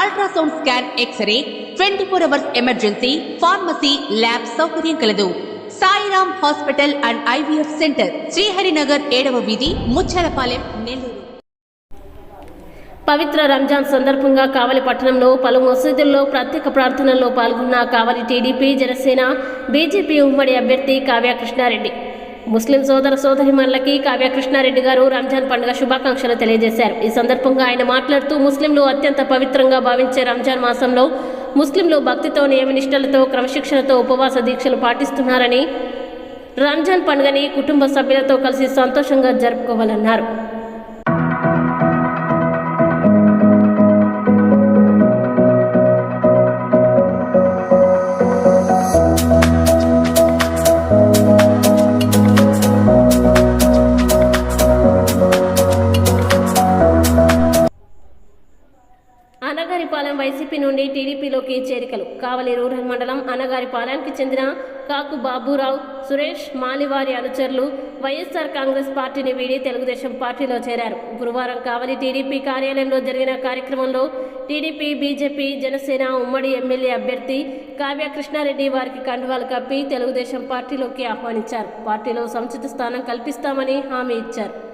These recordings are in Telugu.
ultrasound scan X ray twenty four hours emergency pharmacy lab సౌకర్యం కలదు. Sairam hospital and IVF centre Sriharinagar ఏడవ వీధి ముచ్చలపాలెం నెల్లూరు. పవిత్ర రంజాన్ సందర్భంగా కావలి పట్టణంలో పలు మసీదుల్లో ప్రత్యేక ప్రార్థనల్లో పాల్గొన్న కావలి టీడీపీ జనసేన బీజేపీ ఉమ్మడి అభ్యర్థి కావ్య కృష్ణారెడ్డి ముస్లిం సోదర సోదరిమణులకి కావ్య కృష్ణారెడ్డి గారు రంజాన్ పండుగ శుభాకాంక్షలు తెలియజేశారు. ఈ సందర్భంగా ఆయన మాట్లాడుతూ ముస్లింలు అత్యంత పవిత్రంగా భావించే రంజాన్ మాసంలో ముస్లింలు భక్తితో నియమనిష్టలతో క్రమశిక్షణతో ఉపవాస దీక్షలు పాటిస్తున్నారని రంజాన్ పండుగని కుటుంబ సభ్యులతో కలిసి సంతోషంగా జరుపుకోవాలన్నారు. అనగారిపాలెం వైసీపీ నుండి టీడీపీలోకి చేరికలు. కావలి రూరల్ మండలం అనగారిపాలెంకి చెందిన కాకు బాబురావు సురేష్ మాలివారి అనుచరులు వైఎస్ఆర్ కాంగ్రెస్ పార్టీని వీడి తెలుగుదేశం పార్టీలో చేరారు. గురువారం కావలి టీడీపీ కార్యాలయంలో జరిగిన కార్యక్రమంలో టీడీపీ బీజేపీ జనసేన ఉమ్మడి ఎమ్మెల్యే అభ్యర్థి కావ్య కృష్ణారెడ్డి వారికి కండువాలు కప్పి తెలుగుదేశం పార్టీలోకి ఆహ్వానించారు. పార్టీలో సముచిత స్థానం కల్పిస్తామని హామీ ఇచ్చారు.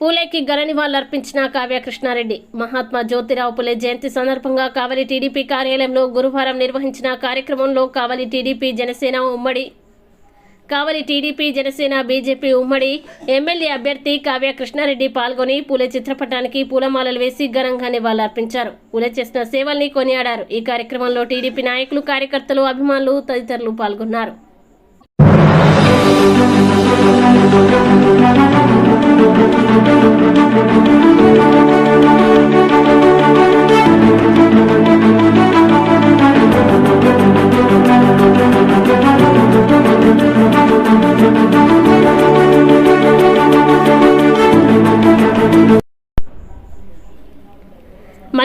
పూలేకి ఘన నివాళులర్పించిన కావ్య కృష్ణారెడ్డి మహాత్మా జ్యోతిరావు పులే జయంతి సందర్భంగా కావలి టీడీపీ కార్యాలయంలో గురువారం నిర్వహించిన కార్యక్రమంలో కావలి టీడీపీ జనసేన ఉమ్మడి కావలి టీడీపీ జనసేన బీజేపీ ఉమ్మడి ఎమ్మెల్యే అభ్యర్థి కావ్య కృష్ణారెడ్డి పాల్గొని పూలే చిత్రపటానికి పూలమాలలు వేసి ఘనంగా నివాళులర్పించారు. పూలే చేసిన సేవల్ని కొనియాడారు. ఈ కార్యక్రమంలో టీడీపీ నాయకులు కార్యకర్తలు అభిమానులు తదితరులు పాల్గొన్నారు. Thank you.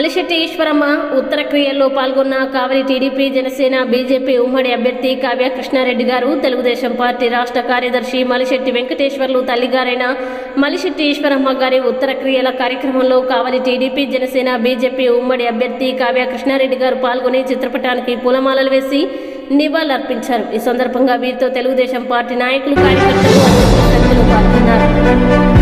మలిశెట్టి ఈశ్వరమ్మ ఉత్తర క్రియల్లో పాల్గొన్న కావలి టీడీపీ జనసేన బీజేపీ ఉమ్మడి అభ్యర్థి కావ్య కృష్ణారెడ్డి గారు తెలుగుదేశం పార్టీ రాష్ట్ర కార్యదర్శి మలిశెట్టి వెంకటేశ్వర్లు తల్లిగారైన మలిశెట్టి ఈశ్వరమ్మ గారి ఉత్తర క్రియల కార్యక్రమంలో కావలి టీడీపీ జనసేన బీజేపీ ఉమ్మడి అభ్యర్థి కావ్య కృష్ణారెడ్డి గారు పాల్గొని చిత్రపటానికి పూలమాలలు వేసి నివాళులర్పించారు. ఈ సందర్భంగా వీరితో తెలుగుదేశం పార్టీ నాయకులు కార్యకర్తలు పాల్గొన్నారు.